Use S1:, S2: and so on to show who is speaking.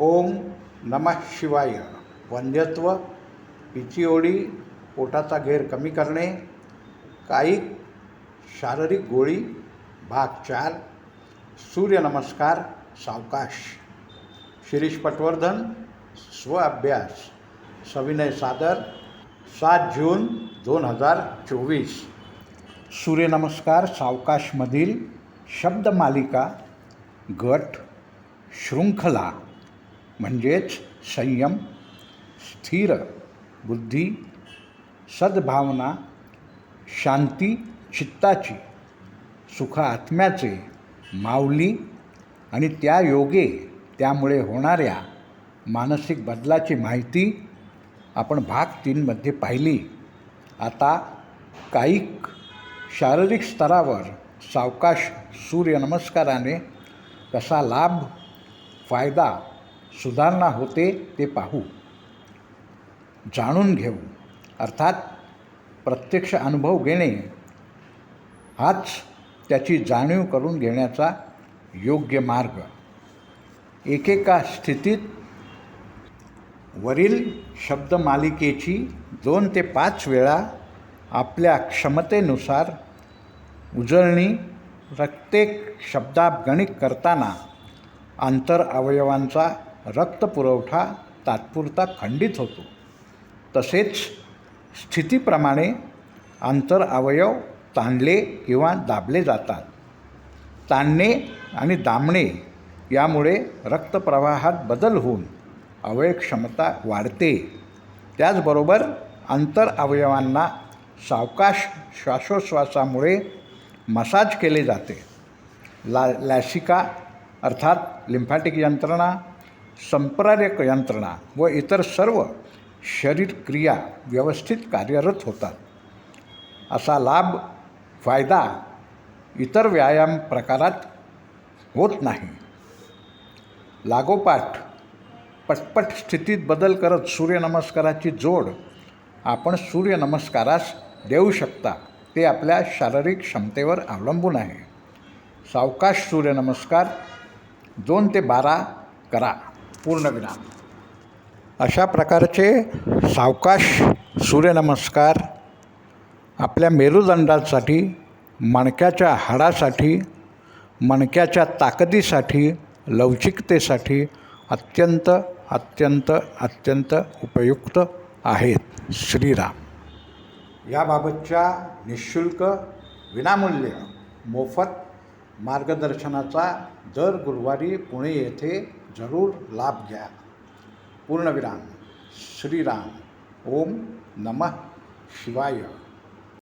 S1: ओम नमः शिवाय. वंध्यत्व पिचिओडी पोटाचा घेर कमी करणे कायिक शारीरिक गोळी भाग चार सूर्यनमस्कार सावकाश. शिरीष पटवर्धन स्व अभ्यास. सविनय सादर सात जून दोन हजार चोवीस. सूर्यनमस्कार सावकाशमधील शब्दमालिका गट शृंखला. म्हणजेच संयम स्थिर बुद्धी सद्भावना शांती चित्ताची सुख आत्म्याचे माऊली आणि त्या योगे त्यामुळे होणाऱ्या मानसिक बदलाची माहिती आपण भाग तीनमध्ये पाहिली. आता कायिक शारीरिक स्तरावर सावकाश सूर्यनमस्काराने कसा लाभ फायदा सुधारणा होते ते पाहू. जाणून घेऊ. अर्थात प्रत्यक्ष अनुभव घेणे हाच त्याची जाणीव करून घेण्याचा योग्य मार्ग. एकेका स्थितीत वरील शब्दमालिकेची दोन ते पाच वेळा आपल्या क्षमतेनुसार उजळणी प्रत्येक शब्दागणिक करताना आंतर अवयवांचा रक्तपुरवठा तात्पुरता खंडित होतो. तसेच स्थितीप्रमाणे आंतर अवयव ताणले किंवा दाबले जातात. ताणणे आणि दाबणे यामुळे रक्तप्रवाहात बदल होऊन अवयक्षमता वाढते. त्याचबरोबर आंतर अवयवांना सावकाश श्वासोश्वासामुळे मसाज केले जाते. ला लॅसिका अर्थात लिम्फॅटिक यंत्रणा संप्रारक यंत्रणा व इतर सर्व शरीर क्रिया व्यवस्थित कार्यरत होतात. असा लाभ फायदा इतर व्यायाम प्रकारात होत नाही. लागोपाठ पटपट स्थितीत बदल करत सूर्यनमस्काराची जोड आपण सूर्यनमस्कारास देऊ शकता ते आपल्या शारीरिक क्षमतेवर अवलंबून आहे. सावकाश सूर्यनमस्कार दोन ते बारा करा. पूर्णविराम अशा प्रकारचे सावकाश सूर्यनमस्कार आपल्या मेरुदंडासाठी मणक्याच्या हाडासाठी मणक्याच्या ताकदीसाठी लवचिकतेसाठी अत्यंत अत्यंत अत्यंत उपयुक्त आहेत. श्रीराम. याबाबतच्या निशुल्क विनामूल्य मोफत मार्गदर्शनाचा दर गुरुवारी पुणे येथे जरूर लाभ घ्या. पूर्णविराम. श्रीराम. ओम नमः शिवाय.